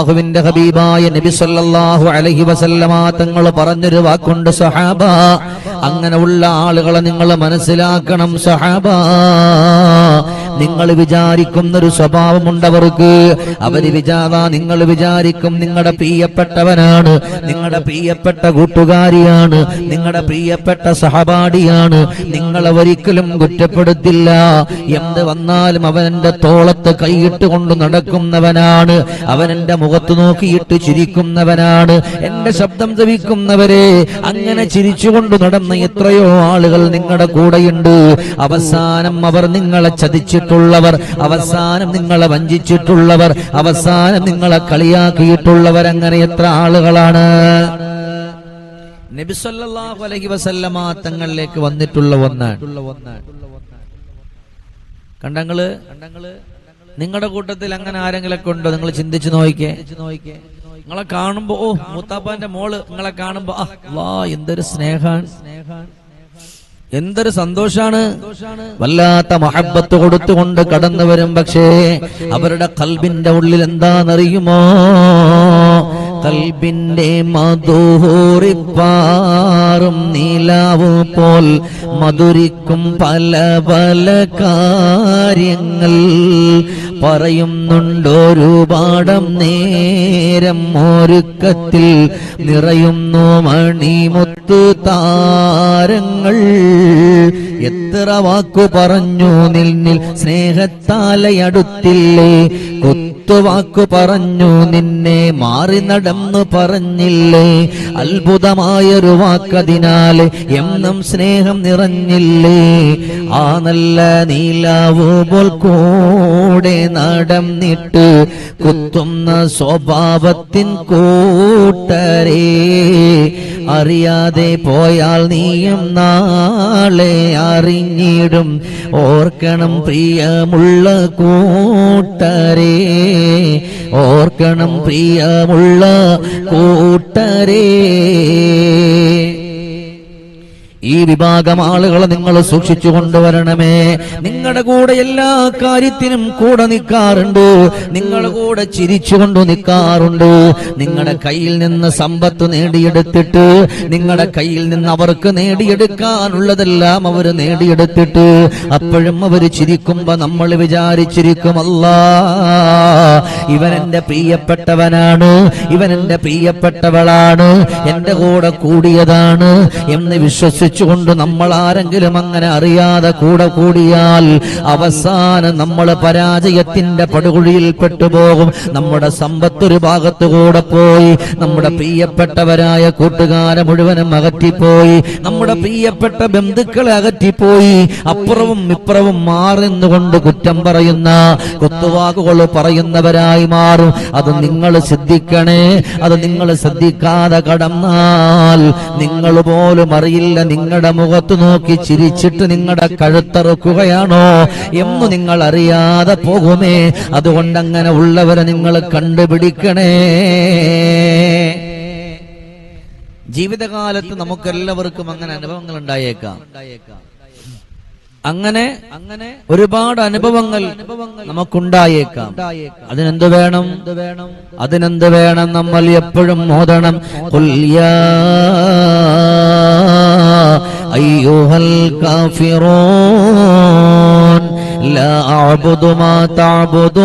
അള്ളാഹുവിന്റെ ഹബീബായ നബി സല്ലല്ലാഹു അലൈഹി വസല്ലമ തങ്ങൾ പറഞ്ഞൊരു വാക്കുണ്ട് സഹാബ. അങ്ങനെയുള്ള ആളുകളെ നിങ്ങൾ മനസ്സിലാക്കണം സഹാബ. നിങ്ങൾ വിചാരിക്കുന്ന ഒരു സ്വഭാവമുണ്ട് അവർക്ക് അവർ വിചാര നിങ്ങൾ വിചാരിക്കും നിങ്ങളുടെ പ്രിയപ്പെട്ടവനാണ്. നിങ്ങളുടെ പ്രിയപ്പെട്ട കൂട്ടുകാരിയാണ്. നിങ്ങളുടെ പ്രിയപ്പെട്ട സഹപാഠിയാണ്. നിങ്ങൾ ഒരിക്കലും കുറ്റപ്പെടുത്തില്ല. എന്ത് വന്നാലും അവൻ എന്റെ തോളത്ത് കൈയിട്ട് കൊണ്ട് നടക്കുന്നവനാണ്. അവൻ എന്റെ മുഖത്ത് നോക്കിയിട്ട് ചിരിക്കുന്നവനാണ്. എന്റെ ശബ്ദം ജപിക്കുന്നവരെ അങ്ങനെ ചിരിച്ചുകൊണ്ട് നടന്ന എത്രയോ ആളുകൾ നിങ്ങളുടെ കൂടെയുണ്ട്. അവസാനം അവർ നിങ്ങളെ ചതിച്ചിട്ടുള്ളവർ അവസാനം നിങ്ങളെ വഞ്ചിച്ചിട്ടുള്ളവർ അവസാനം നിങ്ങളെ കളിയാക്കിയിട്ടുള്ളവർ അങ്ങനെ എത്ര ആളുകളാണ്? നബി സല്ലല്ലാഹു അലൈഹി വസല്ലമ തങ്ങളിലേക്ക് വന്നിട്ടുള്ള ഒന്ന് കണ്ടങ്ങൾ നിങ്ങളുടെ കൂട്ടത്തിൽ അങ്ങനെ ആരെങ്കിലൊക്കെ ഉണ്ടോ? നിങ്ങൾ ചിന്തിച്ചു നോക്കിക്കേ. നിങ്ങളെ കാണുമ്പോ ഓ മൂത്താപ്പാന്റെ മോൾ നിങ്ങളെ കാണുമ്പോ എന്തൊരു എന്തൊരു സ്നേഹാൻ എന്തൊരു സന്തോഷാണ്. വല്ലാത്ത മഹബത്ത് കൊടുത്തുകൊണ്ട് കടന്നു വരും പക്ഷേ അവരുടെ കൽബിന്റെ ഉള്ളിൽ എന്താണെന്നറിയുമോ? കൽബിന്റെ മധുറിപ്പാറും നീലാവ് പോൽ മധുരിക്കും പല പല കാര്യങ്ങൾ. പറയുന്നുണ്ടൊരുപാടം നേരം ഒരുക്കത്തിൽ നിറയുന്നു മണിമുത്തു താരങ്ങൾ. എത്ര വാക്കു പറഞ്ഞു നിന്നിൽ സ്നേഹത്താലെ കുത്തുവാക്കു പറഞ്ഞു നിന്നെ മാറി നടന്നു പറഞ്ഞില്ലേ? അത്ഭുതമായൊരു വാക്കതിനാൽ എന്നും സ്നേഹം നിറഞ്ഞില്ലേ? ആ നല്ല നീലാവു കൂടെ നടന്നിട്ട് കുത്തുന്ന സ്വഭാവത്തിൻ കൂട്ടരേ. അറിയാതെ പോയാൽ നീയും നാളെ അറിഞ്ഞിടും. ഓർക്കണം പ്രിയമുള്ള കൂട്ടരേ ഓർക്കണം പ്രിയമുള്ള കൂട്ടരേ. ഈ വിഭാഗം ആളുകളെ നിങ്ങൾ സൂക്ഷിച്ചു കൊണ്ടുവരണമേ. നിങ്ങളുടെ കൂടെ എല്ലാ കാര്യത്തിനും കൂടെ നിൽക്കാറുണ്ട്. നിങ്ങളുടെ കൂടെ ചിരിച്ചുകൊണ്ട് നിൽക്കാറുണ്ട്. നിങ്ങളുടെ കയ്യിൽ നിന്ന് സമ്പത്ത് നേടിയെടുത്തിട്ട് നിങ്ങളുടെ കയ്യിൽ നിന്ന് അവർക്ക് നേടിയെടുക്കാനുള്ളതെല്ലാം അവർ നേടിയെടുത്തിട്ട് അപ്പോഴും അവർ ചിരിക്കുമ്പോ നമ്മൾ വിചാരിച്ചിരിക്കുമല്ല ഇവൻ എന്റെ പ്രിയപ്പെട്ടവനാണ് ഇവൻ എന്റെ പ്രിയപ്പെട്ടവളാണ് എന്റെ കൂടെ കൂടിയതാണ് എന്ന് വിശ്വസിച്ചുകൊണ്ട് നമ്മൾ ആരെങ്കിലും അങ്ങനെ അറിയാതെ കൂടെ കൂടിയാൽ അവസാനം നമ്മൾ പരാജയത്തിന്റെ പടുകുഴിയിൽ പെട്ടുപോകും. നമ്മുടെ സമ്പത്ത് ഒരു ഭാഗത്തു കൂടെ പോയി. നമ്മുടെ പ്രിയപ്പെട്ടവരായ കൂട്ടുകാരെ മുഴുവനും അകറ്റിപ്പോയി. നമ്മുടെ പ്രിയപ്പെട്ട ബന്ധുക്കളെ അകറ്റിപ്പോയി. അപ്പുറവും ഇപ്പുറവും മാറുന്നുകൊണ്ട് കുറ്റം പറയുന്ന കുത്തുവാക്കുകൾ പറയുന്നവരായി മാറും. അത് നിങ്ങൾ ശ്രദ്ധിക്കണേ. അത് നിങ്ങൾ ശ്രദ്ധിക്കാതെ കടന്നാൽ നിങ്ങൾ പോലും അറിയില്ല. നിങ്ങളുടെ മുഖത്ത് നോക്കി ചിരിച്ചിട്ട് നിങ്ങളുടെ കഴുത്തറുക്കുകയാണോ എന്ന് നിങ്ങൾ അറിയാതെ പോകുമേ. അതുകൊണ്ട് അങ്ങനെ ഉള്ളവരെ നിങ്ങൾ കണ്ടുപിടിക്കണേ. ജീവിതകാലത്ത് നമുക്കെല്ലാവർക്കും അങ്ങനെ അനുഭവങ്ങൾ ഉണ്ടായേക്കാം അങ്ങനെ അങ്ങനെ ഒരുപാട് അനുഭവങ്ങൾ നമുക്കുണ്ടായേക്കാം. അതിനെന്ത് വേണം? അതിനെന്ത് വേണം നമ്മൾ എപ്പോഴും മോദണം കൊല്യാ أيها الكافرون لا أعبد ما تعبدون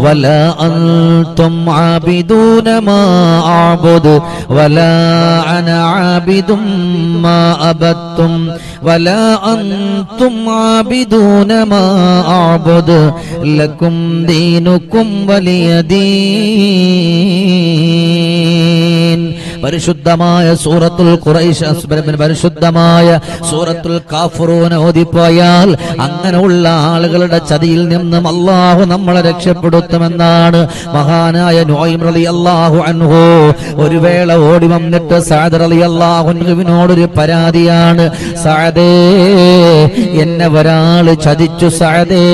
ولا أنتم عابدون ما أعبد ولا أنا عابد ما أبدتم ولا أنتم عابدون ما أعبد لكم دينكم ولي دين. പരിശുദ്ധമായ സൂറത്തുൽ ഖുറൈശ് പരിശുദ്ധമായ സൂറത്തുൽ കാഫറൂന ഓതിപ്പോയാൽ അങ്ങനെയുള്ള ആളുകളുടെ ചതിയിൽ നിന്നും അള്ളാഹു നമ്മളെ രക്ഷപ്പെടുത്തുമെന്നാണ് മഹാനായ നോയിം റലി അള്ളാഹു അൻഹു. ഒരു വേള ഓടി വന്നിട്ട് സാദർ അലി അള്ളാഹുവിനോടൊരു പരാതിയാണ്. സാദേ എന്നെ ഒരാൾ ചതിച്ചു സാദേ.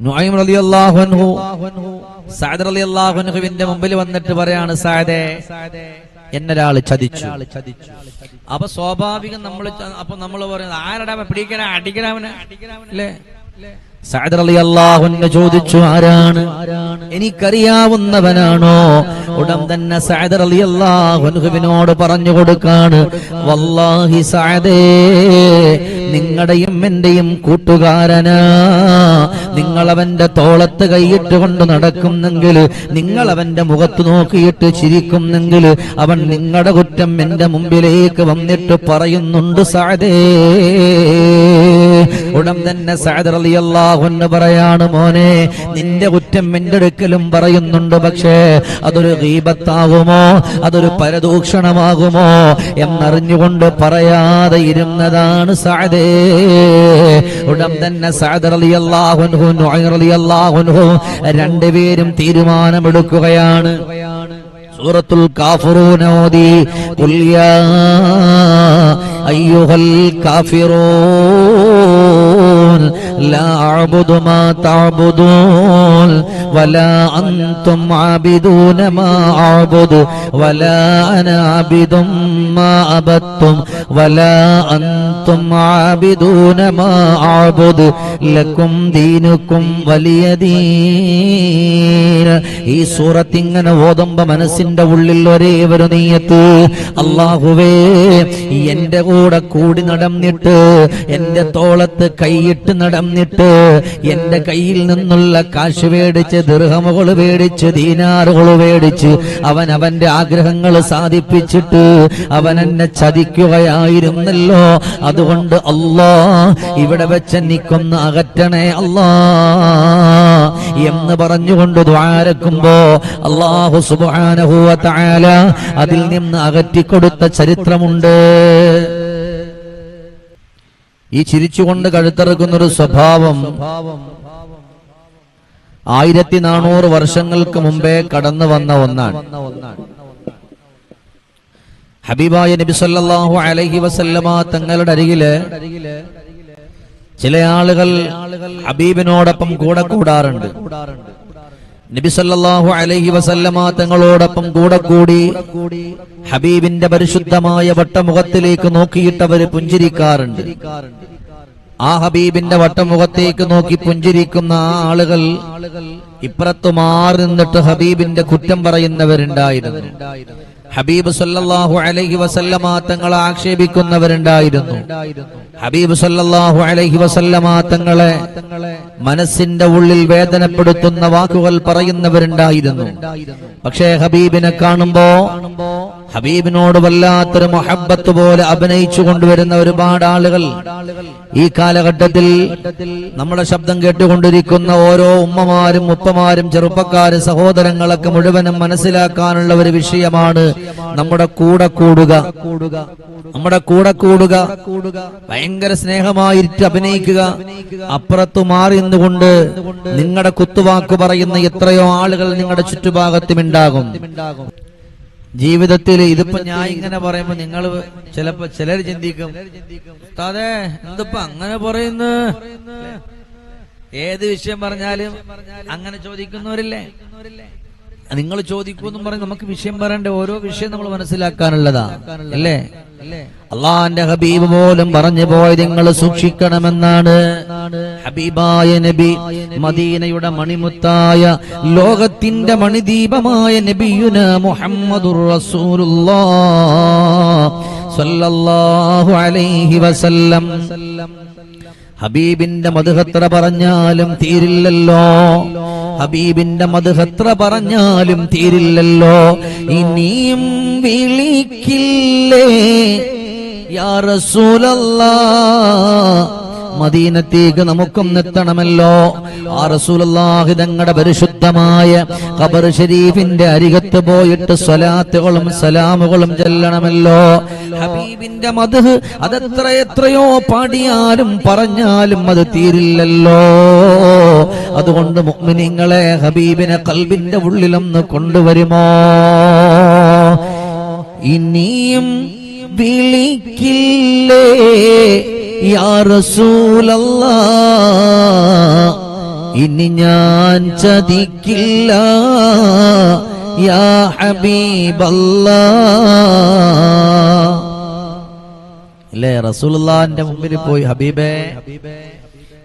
നുഐം റളിയല്ലാഹു അൻഹു. സഅദ് അലി അൻഹുവിന്റെ മുമ്പിൽ വന്നിട്ട് പറയാണ് സാദേ എന്നൊരാൾ ചതിച്ചു. അപ്പൊ സ്വാഭാവികം നമ്മൾ അപ്പൊ നമ്മൾ പറയുന്നത് ആരടാ പിടിക്കണ? അടിക്കണവന്? അല്ലേ? ചോദിച്ചു ആരാണ്? എനിക്കറിയാവുന്നവനാണോ? ഉടൻ തന്നെ അള്ളാഹുനുഹുവിനോട് പറഞ്ഞു കൊടുക്കാണ്. വല്ലാഹി സഅദേ നിങ്ങളുടെയും എന്റെയും കൂട്ടുകാരനാ. നിങ്ങൾ അവന്റെ തോളത്ത് കൈയിട്ട് കൊണ്ട് നടക്കുന്നെങ്കിൽ നിങ്ങൾ അവന്റെ മുഖത്ത് നോക്കിയിട്ട് ചിരിക്കുന്നെങ്കിൽ അവൻ നിങ്ങളുടെ കുറ്റം എന്റെ മുമ്പിലേക്ക് വന്നിട്ട് പറയുന്നുണ്ട് സാദേ. ഉടൻ തന്നെ സാദർ അലിയല്ലാഹുന്ന് പറയാണ് മോനെ നിന്റെ കുറ്റം എന്റെ അടുക്കലും പറയുന്നുണ്ട് പക്ഷേ അതൊരു ദീപത്താകുമോ അതൊരു പരദൂഷണമാകുമോ? എന്നറിഞ്ഞുകൊണ്ട് പറയാതെ ഇരുന്നതാണ് സാദേ ഉടൻ തന്നെ നുഅൈർ അലിയല്ലാഹുൻഹു രണ്ടുപേരും തീരുമാനമെടുക്കുകയാണ്. സൂറത്തുൽ കാഫിറൂന ഓതി അയ്യുഹൽ കാഫിറൂൻ Señor. വലിയ ഈ സൂറത്ത് ഇങ്ങനെ ഓതുമ്പോ മനസ്സിന്റെ ഉള്ളിൽ ഒരേ ഒരു നീയത്ത് അള്ളാഹുവേ എന്റെ കൂടെ കൂടി നടന്നിട്ട് എന്റെ തോളത്ത് കൈയിട്ട് നടന്നിട്ട് എന്റെ കയ്യിൽ നിന്നുള്ള കാശ് മേടിച്ച് ദീർഘമുകൾ മേടിച്ച് ദീനാറുകൾ മേടിച്ച് അവൻ അവന്റെ ആഗ്രഹങ്ങൾ സാധിപ്പിച്ചിട്ട് അവൻ എന്നെ ചതിക്കുകയായിരുന്നല്ലോ. അതുകൊണ്ട് അല്ലാ ഇവിടെ വെച്ച് നിക്കൊന്ന് അകറ്റണേ അല്ലാ എന്ന് പറഞ്ഞുകൊണ്ട് ദ്വാരക്കുമ്പോ അള്ളാഹു സുബാനഹുവ തആല അതിൽ നിന്ന് അകറ്റിക്കൊടുത്ത ചരിത്രമുണ്ട്. ഈ ചിരിച്ചുകൊണ്ട് കഴുത്തിറക്കുന്ന ഒരു സ്വഭാവം ആയിരത്തി നാനൂറ് വർഷങ്ങൾക്ക് മുമ്പേ കടന്നു വന്ന ഒന്നാണ്. ഹബീബായ നബി സല്ലല്ലാഹു അലൈഹി വസല്ലമ തങ്ങളുടെ അരികിൽ ചില ആളുകൾ ഹബീബിനോടൊപ്പം കൂടെ കൂടാറുണ്ട്. നബി സല്ലല്ലാഹു അലൈഹി വസല്ലമ തങ്ങളോടൊപ്പം കൂടെ കൂടി ഹബീബിന്റെ പരിശുദ്ധമായ വട്ടമുഖത്തിലേക്ക് നോക്കിയിട്ടവര് പുഞ്ചിരിക്കാറുണ്ട്. ആ ഹബീബിന്റെ വട്ടമുഖത്തേക്ക് നോക്കി പുഞ്ചിരിക്കുന്ന ആ ആളുകൾ ഇപ്പുറത്തു മാറി നിന്നിട്ട് ഹബീബിന്റെ കുറ്റം പറയുന്നവരുണ്ടായിരുന്നു. ഹബീബ് സല്ലല്ലാഹു അലൈഹി തങ്ങളെ ആക്ഷേപിക്കുന്നവരുണ്ടായിരുന്നു. ഹബീബ് സല്ലല്ലാഹു അലൈഹി വസല്ലമ തങ്ങളെ മനസ്സിന്റെ ഉള്ളിൽ വേദനപ്പെടുത്തുന്ന വാക്കുകൾ പറയുന്നവരുണ്ടായിരുന്നു. പക്ഷേ ഹബീബിനെ കാണുമ്പോ ഹബീബിനോട് വല്ലാത്തൊരു മൊഹബത്ത് പോലെ അഭിനയിച്ചു കൊണ്ടുവരുന്ന ഒരുപാട് ആളുകൾ. ഈ കാലഘട്ടത്തിൽ നമ്മുടെ ശബ്ദം കേട്ടുകൊണ്ടിരിക്കുന്ന ഓരോ ഉമ്മമാരും ഉപ്പമാരും ചെറുപ്പക്കാരും സഹോദരങ്ങളൊക്കെ മുഴുവനും മനസ്സിലാക്കാനുള്ള ഒരു വിഷയമാണ് നമ്മുടെ കൂടെ കൂടുക. നമ്മുടെ കൂടെ കൂടുക. ഭയങ്കര സ്നേഹമായിട്ട് അഭിനയിക്കുക. അപ്പുറത്തു മാറി നിന്നുകൊണ്ട് നിങ്ങളുടെ കുത്തുവാക്ക് പറയുന്ന എത്രയോ ആളുകൾ നിങ്ങളുടെ ചുറ്റുഭാഗത്തും ഉണ്ടാകും. ജീവിതത്തിൽ ഇതിപ്പോ ഞാൻ ഇങ്ങനെ പറയുമ്പോ നിങ്ങൾ ചിലപ്പോ ചിലർ ചിന്തിക്കും അതെ എന്തിപ്പോ അങ്ങനെ പറയുന്നു? ഏത് വിഷയം പറഞ്ഞാലും അങ്ങനെ ചോദിക്കുന്നവരില്ലേ? നിങ്ങൾ ചോദിക്കുമെന്നും പറഞ്ഞ് നമുക്ക് വിഷയം പറയേണ്ട ഓരോ വിഷയം നമ്മൾ മനസ്സിലാക്കാനുള്ളതാ. അല്ലേ? അള്ളാന്റെ ഹബീബ് പോലും പറഞ്ഞു പോയത് നിങ്ങൾ സൂക്ഷിക്കണമെന്നാണ്. ഹബീബായ നബി മദീനയുടെ മണിമുത്തായ ലോകത്തിന്റെ മണിദീപമായ നബിയുന മുഹമ്മദുർ റസൂലുള്ളാഹ് സല്ലല്ലാഹു അലൈഹി വസല്ലം. ഹബീബിന്റെ മധുഹത്ര പറഞ്ഞാലും തീരില്ലല്ലോ. ഹബീബിന്റെ മധുഹത്ര പറഞ്ഞാലും തീരില്ലല്ലോ. ഇനിയും വിളിക്കില്ലേ? യാ റസൂലല്ലാ മദീനത്തേക്ക് നമുക്കും എത്തണമല്ലോ ആ റസൂലല്ലാഹി തങ്ങളുടെ പരിശുദ്ധമായ ഖബർ ഷരീഫിന്റെ അരികത്ത് പോയിട്ട് സ്വലാത്തുകളും സലാമുകളും ചെല്ലണമല്ലോ. ഹബീബിന്റെ മദ്ഹ് അതെത്ര എത്രയോ പാടിയാലും പറഞ്ഞാലും അത് തീരില്ലല്ലോ. അതുകൊണ്ട് മുഅ്മിനീങ്ങളെ ഹബീബിനെ കൽബിന്റെ ഉള്ളിലൊന്ന് കൊണ്ടുവരുമോ? ഇനിയും വിളിക്കില്ലേ? യാ റസൂലല്ലാ ഇനി ഞാൻ ചതിക്കില്ല. യാ അല്ലേ റസൂലുള്ളാന്റെ മുമ്പിൽ പോയി ഹബീബേ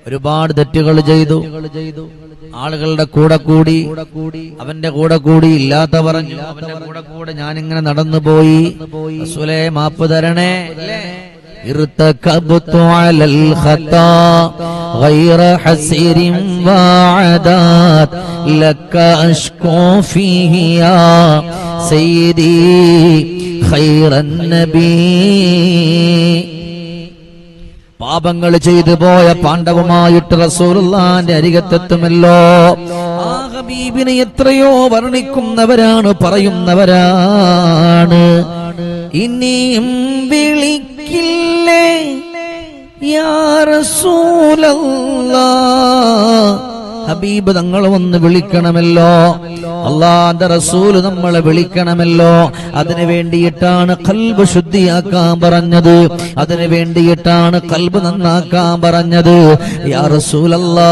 ഒരുപാട് തെറ്റുകൾ ചെയ്തു. ആളുകളുടെ കൂടെ കൂടി അവന്റെ കൂടെ കൂടി ഇല്ലാത്ത പറഞ്ഞു അവന്റെ കൂടെ കൂടെ ഞാൻ ഇങ്ങനെ നടന്നു പോയി റസൂലേ മാപ്പ് തരണേ ارتكبت على الخطا غير حسير وعدات لك أشكو فيه يا سيدي خير النبي പാപങ്ങൾ ചെയ്തു പോയ പാണ്ഡവുമായിട്ട് റസൂലുള്ളാന്റെ അരികത്തെത്തുമല്ലോ. ആ ഹബീബിനെ എത്രയോ വർണിക്കുന്നവരാണ് പറയുന്നവരാണ്. ഇനിയും വിളിക്കില്ലേ? യാ റസൂലല്ലാ ഹബീബ് തങ്ങൾ ഒന്ന് വിളിക്കണമല്ലോ. അള്ളാന്റെ റസൂൽ നമ്മളെ വിളിക്കണമല്ലോ. അതിനു വേണ്ടിയിട്ടാണ് കൽബ് ശുദ്ധിയാക്കാൻ പറഞ്ഞത്. അതിനു വേണ്ടിയിട്ടാണ് കൽബ് നന്നാക്കാൻ പറഞ്ഞത്. യാ റസൂലല്ലാ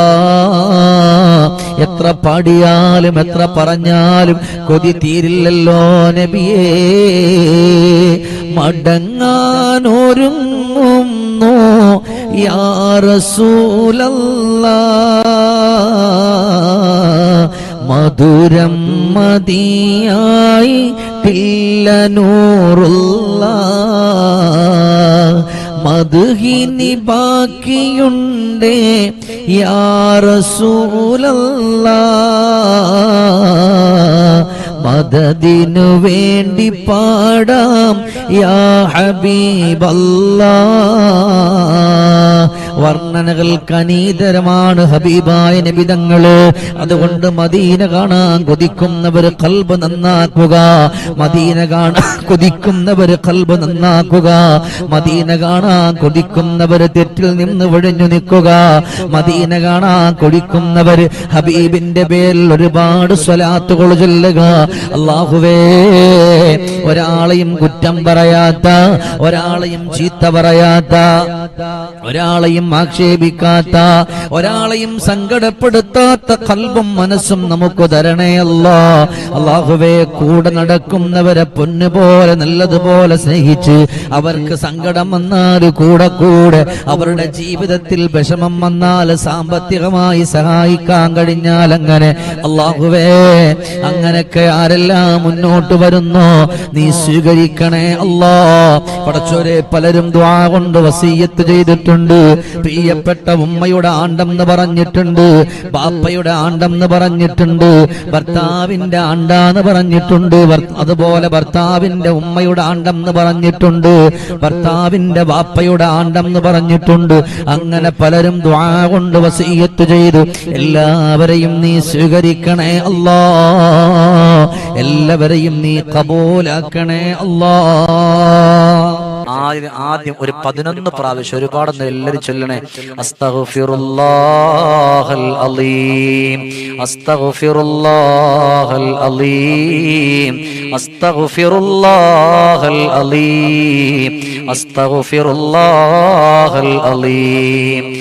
എത്ര പാടിയാലും എത്ര പറഞ്ഞാലും കൊതി തീരില്ലല്ലോ നബിയേ. മടങ്ങാനൊരുങ്ങുന്നു യാ റസൂലല്ലാ. മധുരം മതിയായി തില്ലനൂറുള്ള മധുഹിനി ബാക്കിയുണ്ടേ യാ റസൂലല്ലാ. മദദിനു വേണ്ടി പാടാം യാ ഹബീബല്ലാ. വർണനകൾക്ക് അനീതരമാണ് ഹബീബായ നബിതങ്ങൾ അതുകൊണ്ട് മദീന കാണാൻ കൊതിക്കുന്നവർ കൽബ് നന്നാക്കുക. മദീന കാണാൻ കൊതിക്കുന്നവർ കൽബ് നന്നാക്കുക. മദീന കാണാൻ കൊതിക്കുന്നവർ തെറ്റിൽ നിന്ന് ഒഴിഞ്ഞു നിൽക്കുക. മദീന കാണാൻ കൊടിക്കുന്നവർ ഹബീബിന്റെ പേരിൽ ഒരുപാട് സ്വലാത്തുകൾ ചൊല്ലുക. അള്ളാഹുവേ ഒരാളെയും കുറ്റം പറയാത്ത ഒരാളെയും ചീത്ത പറയാത്ത ഒരാളെയും ആക്ഷേപിക്കാത്ത ഒരാളെയും സങ്കടപ്പെടുത്താത്ത കൽബും മനസ്സും നമുക്ക് തരണേ അല്ലാ. അള്ളാഹുവേ കൂടെ നടക്കുന്നവരെ പൊന്നുപോലെ നല്ലതുപോലെ സ്നേഹിച്ച് അവർക്ക് സങ്കടം വന്നാൽ കൂടെ കൂടെ അവരുടെ ജീവിതത്തിൽ വിഷമം വന്നാൽ സാമ്പത്തികമായി സഹായിക്കാൻ കഴിഞ്ഞാൽ അങ്ങനെ അള്ളാഹുവേ അങ്ങനൊക്കെ ആരെല്ലാം മുന്നോട്ട് വരുന്നോ? നീ സ്വീകരിക്കണേ അല്ലാ. പടച്ചോരെ പലരും ദ്വാ കൊണ്ട് വസീയത്ത് ചെയ്തിട്ടുണ്ട്. പ്രിയപ്പെട്ട ഉമ്മയുടെ ആണ്ടം എന്ന് പറഞ്ഞിട്ടുണ്ട് ബാപ്പയുടെ ആണ്ടം എന്ന് പറഞ്ഞിട്ടുണ്ട് ഭർത്താവിന്റെ ആണ്ടാന്ന് പറഞ്ഞിട്ടുണ്ട് അതുപോലെ ഭർത്താവിന്റെ ഉമ്മയുടെ ആണ്ടം എന്ന് പറഞ്ഞിട്ടുണ്ട് ഭർത്താവിന്റെ ബാപ്പയുടെ ആണ്ടം എന്ന് പറഞ്ഞിട്ടുണ്ട്. അങ്ങനെ പലരും ദ്വാ കൊണ്ട് വസീയത്ത് ചെയ്തു. എല്ലാവരെയും നീ സ്വീകരിക്കണേ അല്ലാ. എല്ലാവരെയും നീ കബൂലാക്കണേ അല്ലാ. ആദ്യം ആദ്യം ഒരു പതിനൊന്ന് പ്രാവശ്യം ഒരുപാട് എല്ലാവരും ചൊല്ലണേ. അസ്തഗ്ഫിറുല്ലാഹൽ അലീം. അസ്തഗ്ഫിറുല്ലാഹൽ അലീം. അസ്തഗ്ഫിറുല്ലാഹൽ അലീം. അസ്തഗ്ഫിറുല്ലാഹൽ അലീം.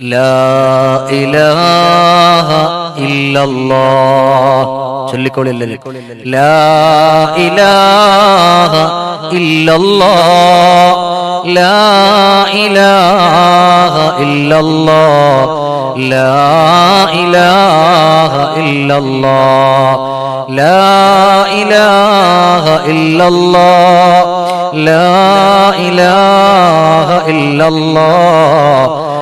എല്ലാവരും ലാ ഇലാഹ ഇല്ലല്ലാഹ് ലാ ഇലാഹ ഇല്ലല്ലാഹ് ലാ ഇലാഹ ഇല്ലല്ലാഹ് ലാ ഇലാഹ ഇല്ലല്ലാഹ് ലാ ഇലാഹ ഇല്ലല്ലാഹ് لا إله إلا الله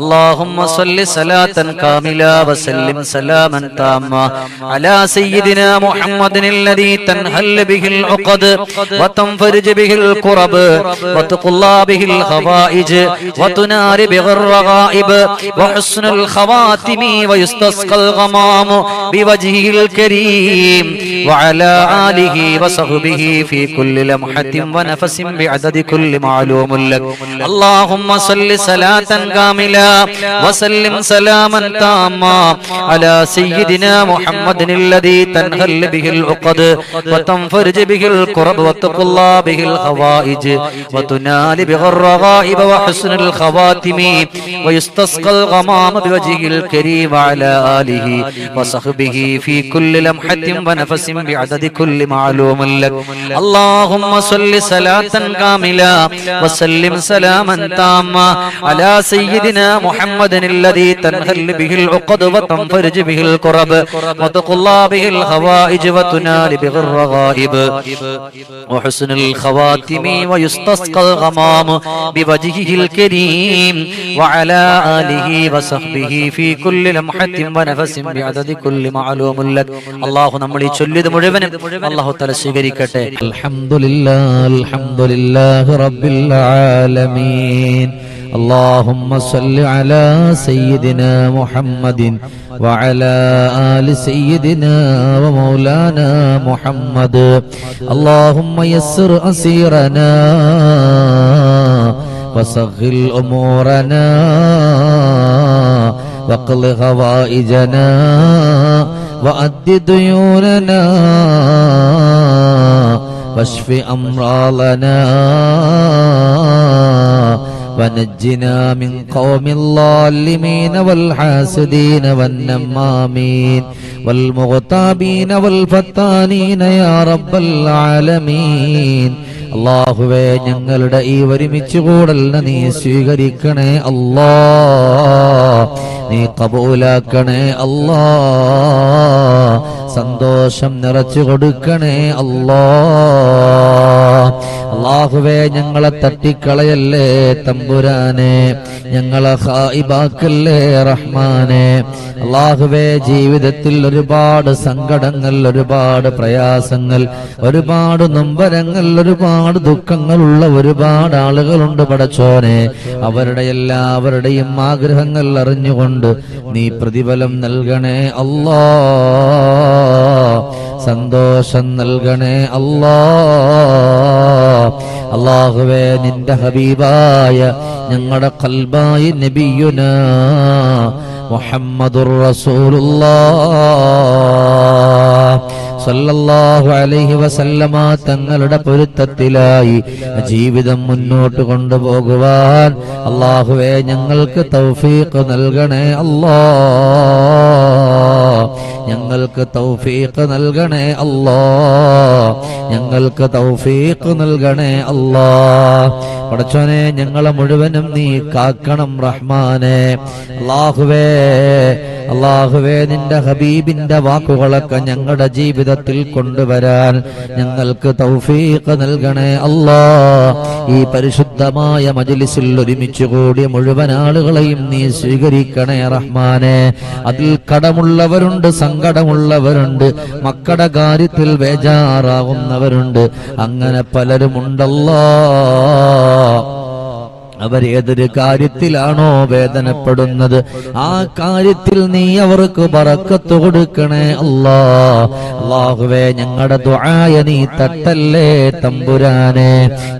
اللهم صل صلاة كاملة وسلم سلاما تاما على سيدنا محمد الذي تنهل به العقد وتنفرج به الكرب وتقلى به الخوائج وتنار به الرغائب وحسن الخواتم ويستسقى الغمام بوجهه الكريم وعلى آله وصحبه في كل لمحة ونفس بعدد كل معلوم لك اللهم صل صلاة كاملة وسلم سلاما تاما على سيدنا محمد الذي تنهل به العقد وتنفرج به الكرب وتقلى به الحوائج وتنال به الرغائب وحسن الخواتم ويستسقى الغمام بوجهه الكريم وعلى آله وصحبه في كل لمحة ونفس بعدد كل معلوم لك اللهم صل صلاة كاملة وسلم سلاما تاما على سيدنا محمد الذي تنهل به العقد وتنفرج به الكرب وتقلى به الخوائج وتنال به الرغائب وحسن الخواتم ويستسقى الغمام بوجهه الكريم وعلى آله وصحبه في كل لمحة ونفس بعدد كل معلوم لك الله നമ്മളീ ചൊല്ലിയത് മുഴുവനും അള്ളാഹു തല സ്വീകരിക്കട്ടെ الحمد لله الحمد لله رب العالمين اللهم صل على سيدنا محمد وعلى آل سيدنا ومولانا محمد اللهم يسر أسيرنا وسهل أمورنا واقض غوائجنا وأد ديوننا واشف أمراضنا ونجنا من قوم الظالمين والحاسدين والنمامين والمغتابين والفتانين يا رب العالمين അള്ളാഹുവേ ഞങ്ങളുടെ ഈ ഒരുമിച്ച് കൂടലിനെ നീ സ്വീകരിക്കണേ അല്ലാ നീ കബൂലാക്കണേ അല്ലാ സന്തോഷം നിറച്ചു കൊടുക്കണേ അല്ലാ അള്ളാഹുവേ ഞങ്ങളെ തട്ടിക്കളയല്ലേ തമ്പുരാനെ? ഞങ്ങളെ ഹായിബാക്കല്ലേ റഹ്മാനെ? അള്ളാഹുവേ ജീവിതത്തിൽ ഒരുപാട് സങ്കടങ്ങൾ ഒരുപാട് പ്രയാസങ്ങൾ ഒരുപാട് നൊമ്പരങ്ങൾ ഒരുപാട് ദുഃഖങ്ങളുള്ള ഒരുപാട് ആളുകളുണ്ട് പടച്ചോനെ അവരുടെ എല്ലാവരുടെയും ആഗ്രഹങ്ങൾ അറിഞ്ഞുകൊണ്ട് നീ പ്രതിഫലം നൽകണേ അല്ലാ. സന്തോഷം നൽകണേ അല്ലാ. അള്ളാഹുവേ നിന്റെ ഹബീബായ ഞങ്ങളുടെ കൽബായി നബിയുന മുഹമ്മദുർ സല്ലല്ലാഹു അലൈഹി വസല്ലമ തങ്ങളുടെ പൊരുത്തത്തിലായി ജീവിതം മുന്നോട്ട് കൊണ്ടുപോകുവാൻ അള്ളാഹുവേ ഞങ്ങൾക്ക് തൗഫീഖ് നൽകണേ അല്ലാ ഞങ്ങൾക്ക് തൗഫീഖ് നൽകണേ അല്ലാ. ഞങ്ങൾക്ക് തൗഫീഖ് നൽകണേ അല്ലാ. പടച്ചോനെ ഞങ്ങളെ മുഴുവനും നീ കാക്കണം റഹ്മാനെ. അള്ളാഹുവേ അള്ളാഹുവേ നിന്റെ ഹബീബിന്റെ വാക്കുകളൊക്കെ ഞങ്ങളുടെ ജീവിതത്തിൽ കൊണ്ടുവരാൻ ഞങ്ങൾക്ക് തൗഫീഖ് നൽകണേ അല്ലാ. ഈ പരിശുദ്ധമായ മജ്ലിസിൽ ഒരുമിച്ച് കൂടിയ മുഴുവൻ ആളുകളെയും നീ സ്വീകരിക്കണേ റഹ്മാനെ. അതിൽ കടമുള്ളവരുണ്ട് സങ്കടമുള്ളവരുണ്ട്. മക്കളുടെ കാര്യത്തിൽ ബേജാറാവുന്നവരുണ്ട്. അങ്ങനെ പലരുമുണ്ടല്ലോ. അവരേതൊരു കാര്യത്തിലാണോ വേദനപ്പെടുന്നത് ആ കാര്യത്തിൽ നീ അവർക്ക് പറക്കത്ത് കൊടുക്കണേ അല്ലാ അള്ളാഹുവേ ഞങ്ങളുടെ ദുആയ നീ തട്ടല്ലേ തമ്പുരാനെ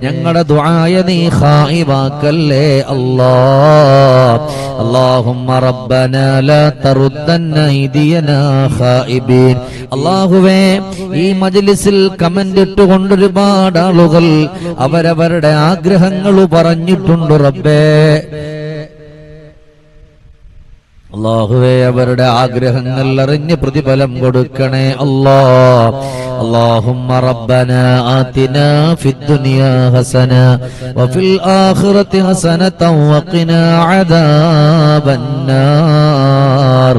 ഞങ്ങളുടെ ദുആയ നീ ഖായിബാക്കല്ലേ അല്ലാ اللهم ربنا لا تردن ايدينا خائبين അള്ളാഹുവേ ഈ മജ്ലിസിൽ കമന്റ് ഇട്ടുകൊണ്ട് ഒരുപാട് ആളുകൾ അവരവരുടെ ആഗ്രഹങ്ങൾ പറഞ്ഞിട്ടുണ്ട് റബ്ബേ അള്ളാഹുവേ അവരുടെ ആഗ്രഹങ്ങൾ അറിഞ്ഞ് പ്രതിഫലം കൊടുക്കണേ അല്ലാ اللهم ربنا آتنا في الدنيا حسنة وفي الآخرة حسنة وقنا عذاب النار